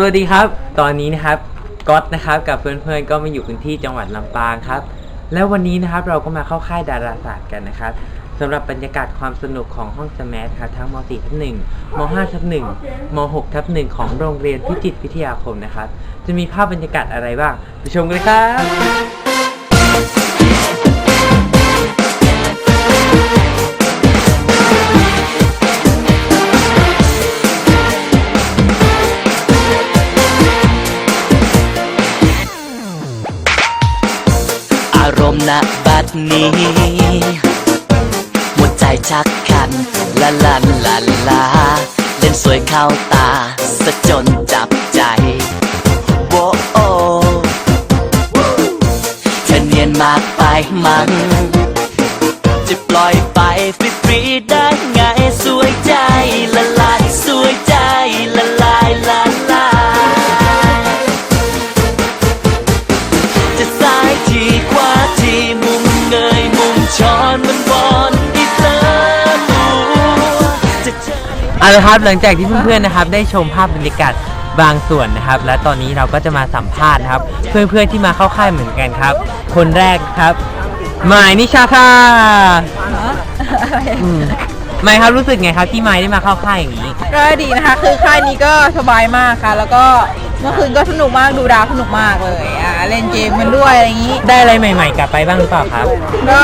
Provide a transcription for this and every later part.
สวัสดีครับ ตอนนี้นะครับก๊อตนะครับกับเพื่อนๆก็มาอยู่กันที่จังหวัดลำปางครับ แล้ววันนี้นะครับเราก็มาเข้าค่ายดาราศาสตร์กันนะครับสำหรับบรรยากาศความสนุกของห้องสมัครับทั้งม .4 ทับ1ม .5 ทับ1ม .6 ทับ1ของโรงเรียนพิจิตรพิทยาคมนะครับ จะมีภาพบรรยากาศอะไรบ้าง ไปชมกันเลยครับ ณบัดนี้ หัวใจชักกันละลันละลาเล่นสวยเข้าตาสะจนจับใจโวโอเธอเนียนมากไปมั้งจะปล่อยไปฟรีๆได้ไงสวย เจอเอาละครับหลังจากที่เพื่อนๆนะครับ ได้ชมภาพบรรยากาศบางส่วนนะครับ และตอนนี้เราก็จะมาสัมภาษณ์นะครับ เพื่อนๆที่มาเข้าค่ายเหมือนกันครับ คนแรกครับหมายนิชาค่ะอืมหมายครับรู้สึกไงครับที่หมายได้มาเข้าค่ายอย่างนี้ ก็ดีนะคะ คือค่ายนี้ก็สบายมากค่ะ แล้วก็เมื่อคืนก็สนุกมากดูดาวสนุกมากเลยอ่าเล่นเกมมันด้วยอะไรอย่างนี้ ได้อะไรใหม่ ๆ กลับไปบ้างหรือเปล่าครับ ก็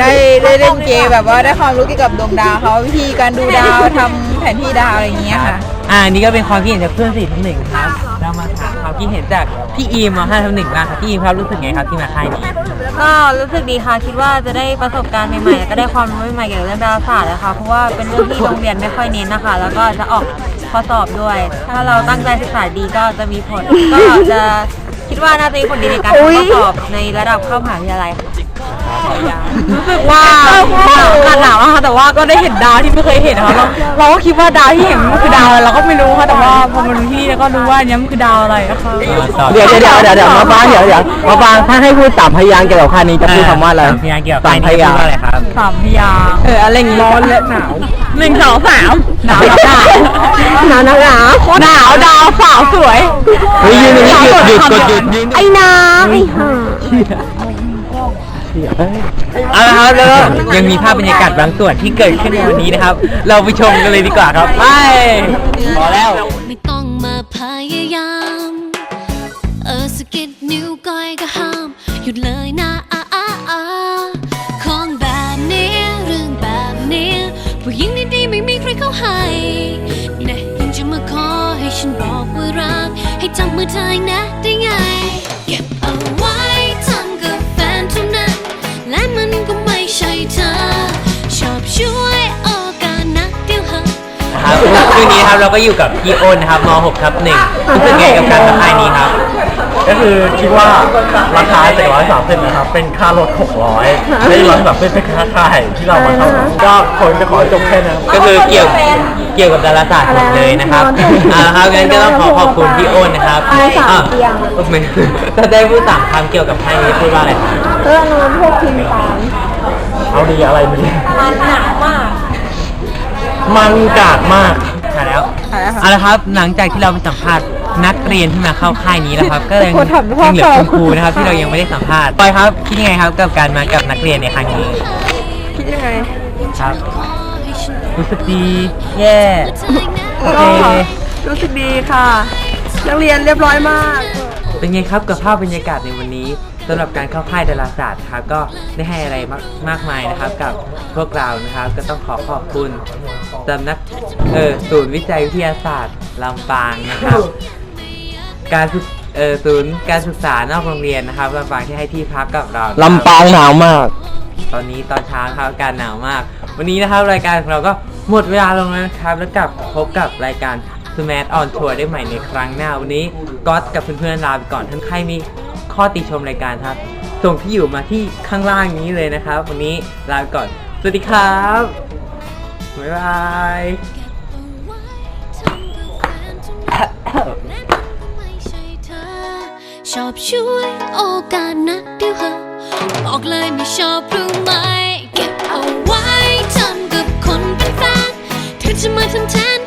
ได้ได้เล่นเกมแบบว่าได้ความรู้เกี่ยวกับดวงดาวเขาวิธีการดูดาวทำ แผนที่ดาวอะไรอย่างเงี้ยค่ะ อ่านี่ก็เป็นความคิดเห็นจากเพื่อนสี่ทับหนึ่งครับ เรามาถามความคิดเห็นจากพี่อีมมห้าทับหนึ่งบ้างครับพี่อีมครับรู้สึกไงครับที่มาค่ายนี้ ก็รู้สึกดีค่ะ คิดว่าจะได้ประสบการณ์ใหม่ๆแล้วก็ได้ความรู้ใหม่ๆเกี่ยวกับเรื่องดาราศาสตร์นะคะเพราะว่าเป็นเรื่องที่โรงเรียนไม่ค่อยเน้นนะคะ แล้วก็จะออกข้อสอบด้วย ถ้าเราตั้งใจศึกษาดีก็จะมีผล ก็จะคิดว่าน่าจะมีผลดีในการทำข้อสอบในระดับเข้ามหาวิทยาลัยค่ะรู้สึก ว่าอากาศหนาวอะค่ะแต่ว่าก็ได้เห็นดาวที่ไม่เคยเห็นนะคะเราเราก็คิดว่าดาวที่เห็นมันคือดาวอะไรเราก็ไม่รู้ค่ะแต่ว่าพอมาดูที่นี่แล้วก็รู้ว่าอันนี้มันคือดาวอะไรนะคะ เดี๋ยวเดี๋ยวเดี๋ยวเดี๋ยวเดี๋ยวมาฟังเดี๋ยวเดี๋ยวมาฟังถ้าให้พูดสามพยางค์เกี่ยวกับค่ายนี้จะพูดคำว่าอะไรสามพยางค์เกี่ยวกับสามพยางค์พูดว่าอะไรครับสามพยางค์เอออะไรอย่างงี้ร้อนและหนาวหนึ่งสองสามหนาวหนาวหนาวหนาวหนาวหนาวดาวสาวสวยเฮ้ยยืนอย่างนี้หยุดหยุดกดหยุดยืนไอ้น้ำไอ้ห่า เอาละครับแล้วก็ยังมีภาพบรรยากาศบางส่วนที่เกิดขึ้นในวันนี้นะครับ เราไปชมกันเลยดีกว่าครับไปพอแล้ว ไม่ต้องมาพยายาม เออสะกิดนิ้วก้อยก็ห้าม หยุดเลยนะอาอาอาของแบบนี้ เรื่องแบบนี้ ผู้หญิงดีๆไม่มีใครเข้าให้แน่ยังจะมาขอให้ฉันบอกว่ารัก ให้จับมือเธออีกนะได้ไง เก็บเอาไว้ ครับคืนนี้ครับเราก็อยู่กับพี่อ้นนะครับม .6 ทับหนึ่งรู้สึกไงกับการมาค่ายนี้ครับ ก็คือคิดว่าราคา730นะครับ เป็นค่ารถ600ไม่ร้อยแบบไม่เป็นค่าค่ายที่เรามาเข้าก็คนจะขอจบแค่นั้นก็คือเกี่ยวเกี่ยวกับดาราศาสตร์หมดเลยนะครับอ่าครับงั้นก็ต้องขอขอบคุณพี่อ้นนะครับอะไม่ถ้าได้พูดสามคำเกี่ยวกับค่ายนี้พูดว่าอะไรครับเอาดีอะไรดีมันหนักมาก มันกากมากใช่แล้วเอาละครับ หลังจากที่เราไปสัมภาษณ์นักเรียนที่มาเข้าค่ายนี้แล้วครับ ก็ยังยังเหลือคุณครูนะครับ ที่เรายังไม่ได้สัมภาษณ์ปอยครับคิดยังไงครับกับการมากับนักเรียนในครั้งนี้คิดยังไงครับรู้สึกดีแย่โอเครู้สึกดีค่ะ นักเรียนเรียบร้อยมาก เป็นไงครับกับภาพบรรยากาศในวันนี้ สำหรับการเข้าค่ายดาราศาสตร์ครับก็ได้ให้อะไรมากมากมายนะครับ กับพวกเรานะครับ ก็ต้องขอขอบคุณสำนักเออศูนย์วิจัยวิทยาศาสตร์ลำปางนะครับ การศึกเออศูนย์การศึกษานอกโรงเรียนนะครับลำปางที่ให้ที่พักกับเรานะครับ ลำปางหนาวมาก ตอนนี้ตอนเช้าครับอากาศหนาวมาก วันนี้นะครับรายการของเราก็หมดเวลาลงแล้วนะครับ แล้วกลับพบกับรายการ Smash on Tour ได้ใหม่ในครั้งหน้า วันนี้ก๊อตกับเพื่อนๆลาไปก่อนท่านใครมี ข้อติชมรายการครับ ส่งที่อยู่มาที่ข้างล่างนี้เลยนะครับ วันนี้ลาไปก่อน สวัสดีครับ บ๊ายบาย ชอบช่วยโอกาสนักเดียวเหอะบอกเลยไม่ชอบรู้ไหม เก็บเอาไว้ทำกับคนเป็นแฟนเธอจะมาทำแทน